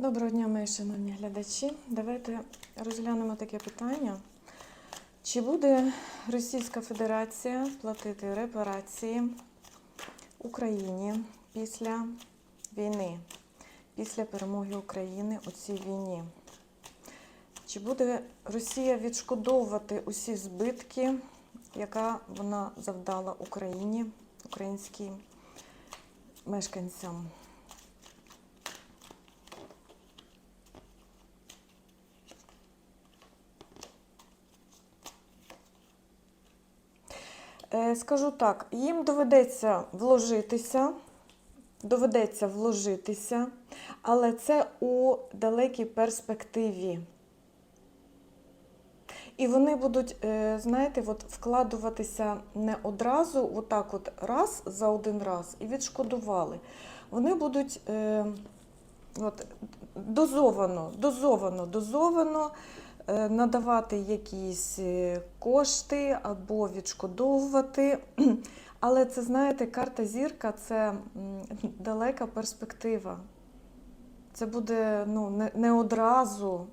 Доброго дня, мої шановні глядачі. Давайте розглянемо таке питання. Чи буде Російська Федерація платити репарації Україні після війни, після перемоги України у цій війні? Чи буде Росія відшкодовувати усі збитки, яка вона завдала Україні, українським мешканцям? Е, Скажу так, їм доведеться вложитися, доведеться вложитися, але це у далекій перспективі. І вони будуть, е, знаєте, от вкладуватися не одразу, отак от раз за один раз і відшкодували. Вони будуть е, от, дозовано, дозовано, дозовано е, надавати якісь е, кошти або відшкодовувати. Але це, знаєте, карта зірка це далека перспектива. Це буде ну, не, не одразу,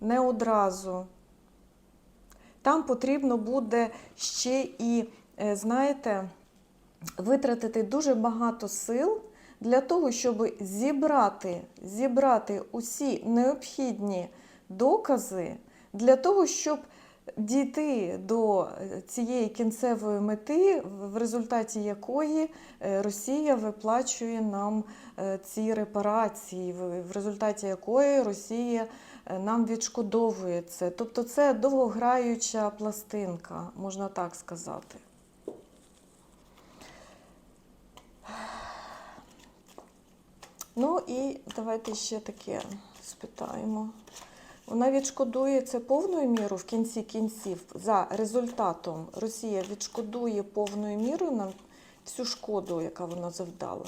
не одразу. Там потрібно буде ще і, е, знаєте, витратити дуже багато сил для того, щоб зібрати, зібрати усі необхідні докази для того, щоб дійти до е, цієї кінцевої мети, в результаті якої е, Росія виплачує нам е, ці репарації, в результаті якої Росія нам відшкодовує це. Тобто це довгограюча пластинка, можна так сказати. Ну і давайте ще таке спитаємо. Вона відшкодує це повною мірою в кінці кінців. За результатом Росія відшкодує повною мірою нам всю шкоду, яка вона завдала.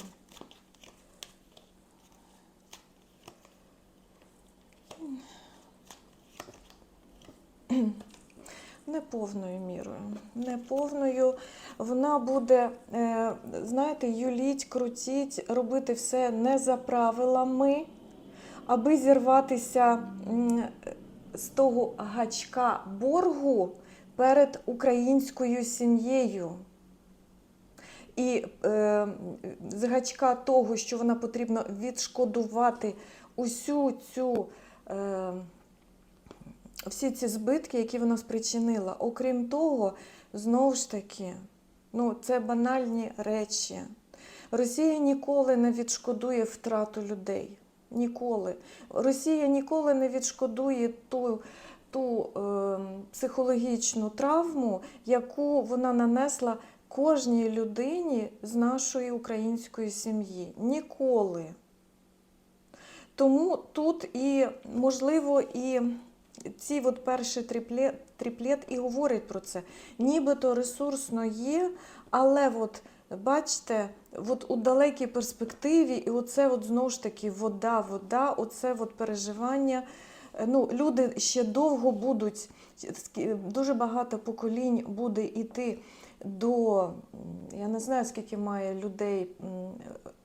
Не повною мірою. Не повною. Вона буде, е, знаєте, юліть, крутіть, робити все не за правилами, аби зірватися з того гачка боргу перед українською сім'єю. І е, з гачка того, що вона потрібно відшкодувати усю цю. Е, всі ці збитки, які вона спричинила. Окрім того, знову ж таки, ну, це банальні речі. Росія ніколи не відшкодує втрату людей. Ніколи. Росія ніколи не відшкодує ту, ту е, психологічну травму, яку вона нанесла кожній людині з нашої української сім'ї. Ніколи. Тому тут і, можливо, і ці от перший триплет, триплет і говорить про це. Нібито ресурсно є, але от бачите, от у далекій перспективі, і оце от знову ж таки вода, вода, оце от переживання. Е, Ну, люди ще довго будуть, дуже багато поколінь буде йти до, я не знаю, скільки має людей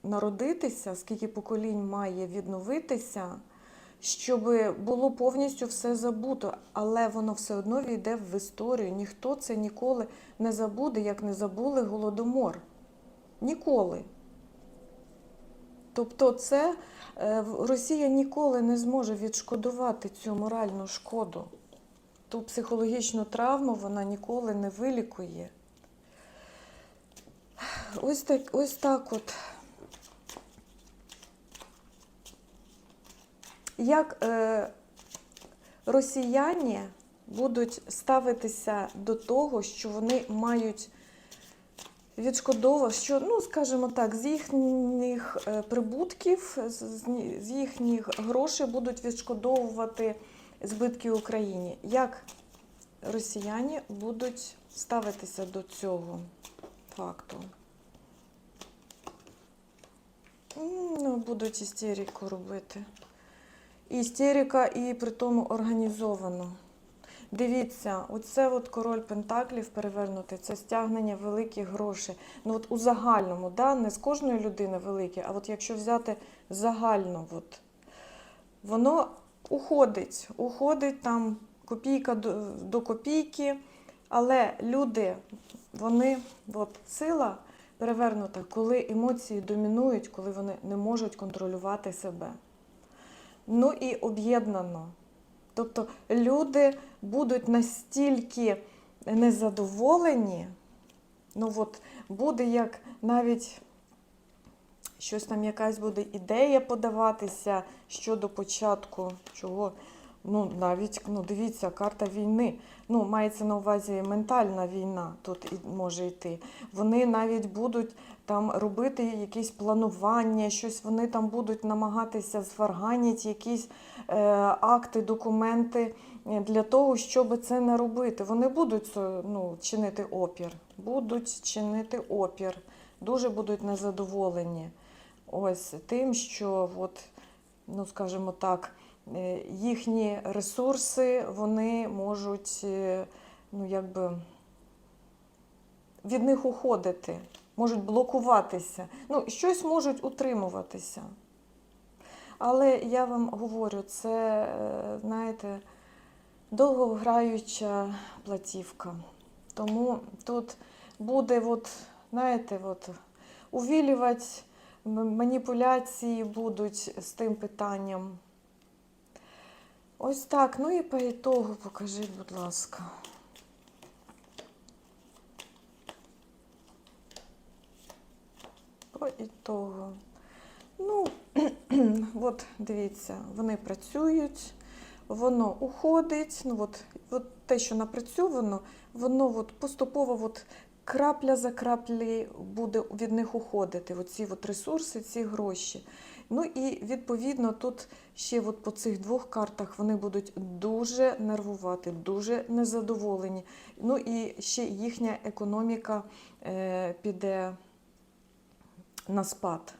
народитися, скільки поколінь має відновитися щоб було повністю все забуто, але воно все одно війде в історію. Ніхто це ніколи не забуде, як не забули Голодомор. Ніколи. Тобто, це е, Росія ніколи не зможе відшкодувати цю моральну шкоду. Ту психологічну травму вона ніколи не вилікує. Ось так, ось так от. Як е, росіяни будуть ставитися до того, що вони мають відшкодовувати, що, ну, скажімо так, з їхніх е, прибутків, з їхніх грошей будуть відшкодовувати збитки Україні. Як росіяни будуть ставитися до цього факту? Ну, будуть істерику робити. Істерика і при тому організовано. Дивіться, оце от король Пентаклів перевернутий, це стягнення великих грошей. Ну от у загальному, да? не з кожної людини великі, а от якщо взяти загально, от, воно уходить, уходить там копійка до, до копійки, але люди, вони, от сила перевернута, коли емоції домінують, коли вони не можуть контролювати себе. Ну і об'єднано. Тобто люди будуть настільки незадоволені, ну от буде як навіть щось там якась буде ідея подаватися щодо початку чого. Ну, навіть, ну, дивіться, карта війни. Ну, мається на увазі ментальна війна тут може йти. Вони навіть будуть там робити якісь планування, щось вони там будуть намагатися зварганити якісь е, акти, документи е, для того, щоб це не робити. Вони будуть ну, чинити опір, будуть чинити опір, дуже будуть незадоволені. Ось тим, що, от, ну скажімо так, їхні ресурси вони можуть е, ну, якби, від них уходити, можуть блокуватися. Ну, щось можуть утримуватися. Але я вам говорю, це, е, знаєте, довгограюча платівка. Тому тут буде, от, знаєте, от, увілювати маніпуляції будуть з тим питанням. Ось так. Ну і по ітогу покажіть, будь ласка. По ітогу. Ну, от дивіться, вони працюють, воно уходить. Ну, от, от те, що напрацьовано, воно от поступово от крапля за краплі буде від них уходити. Оці от ресурси, ці гроші. Ну і відповідно тут ще от по цих двох картах вони будуть дуже нервувати, дуже незадоволені. Ну і ще їхня економіка е, піде на спад.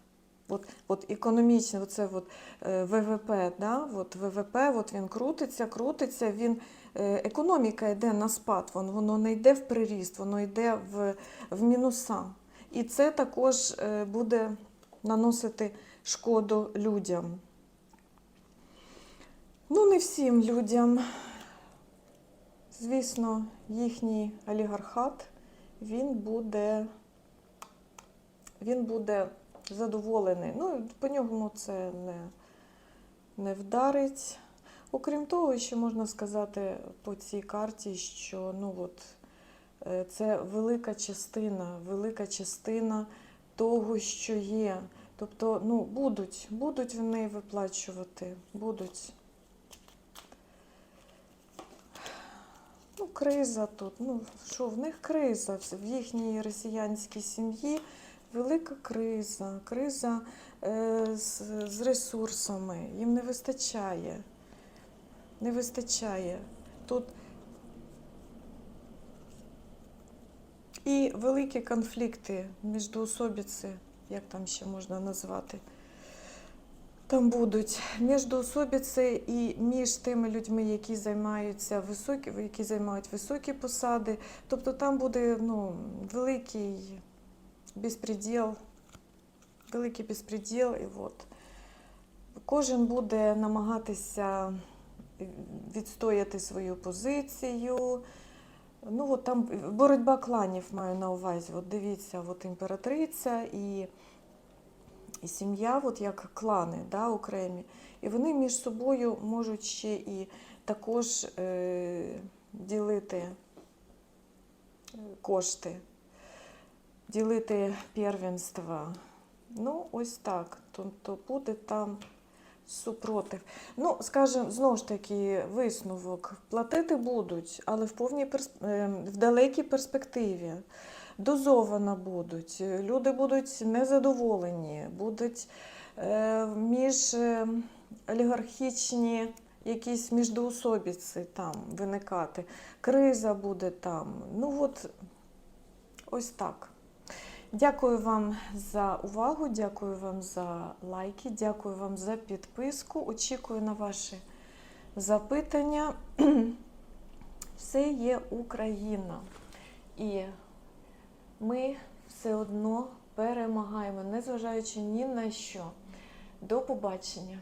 От, от економічно, оце от, е, ВВП, да? от ВВП, от він крутиться, крутиться, він, е, економіка йде на спад, воно, воно не йде в приріст, воно йде в, в мінуса. І це також е, буде наносити шкоду людям. Ну, не всім людям. Звісно, їхній олігархат, він буде, він буде задоволений. Ну, по ньому це не, не вдарить. Окрім того, ще можна сказати по цій карті, що ну, от, е, це велика частина, велика частина того, що є. Тобто, ну, будуть, будуть вони виплачувати, будуть. Ну, криза тут. Ну, що, в них криза, в їхній росіянській сім'ї велика криза, криза е, з, з ресурсами. Їм не вистачає. Не вистачає. Тут і великі конфлікти міждоособіці, як там ще можна назвати. Там будуть міждоособіці і між тими людьми, які займаються високі, які займають високі посади. Тобто там буде ну, великий безпреділ, великий безпреділ, і от. Кожен буде намагатися відстояти свою позицію. Ну, от там боротьба кланів маю на увазі. От дивіться, от імператриця і, і сім'я, от як клани да, окремі. І вони між собою можуть ще і також е, ділити е, кошти, ділити первенства. Ну, ось так. Тобто буде там супротив. Ну, скажімо, знову ж таки, висновок. Платити будуть, але в повній перс... е, в далекій перспективі. Дозовано будуть. Люди будуть незадоволені, будуть е, між е, олігархічні якісь міждоособіці там виникати. Криза буде там. Ну от ось так. Дякую вам за увагу, дякую вам за лайки, дякую вам за підписку. Очікую на ваші запитання. Все є Україна. І ми все одно перемагаємо, незважаючи ні на що. До побачення!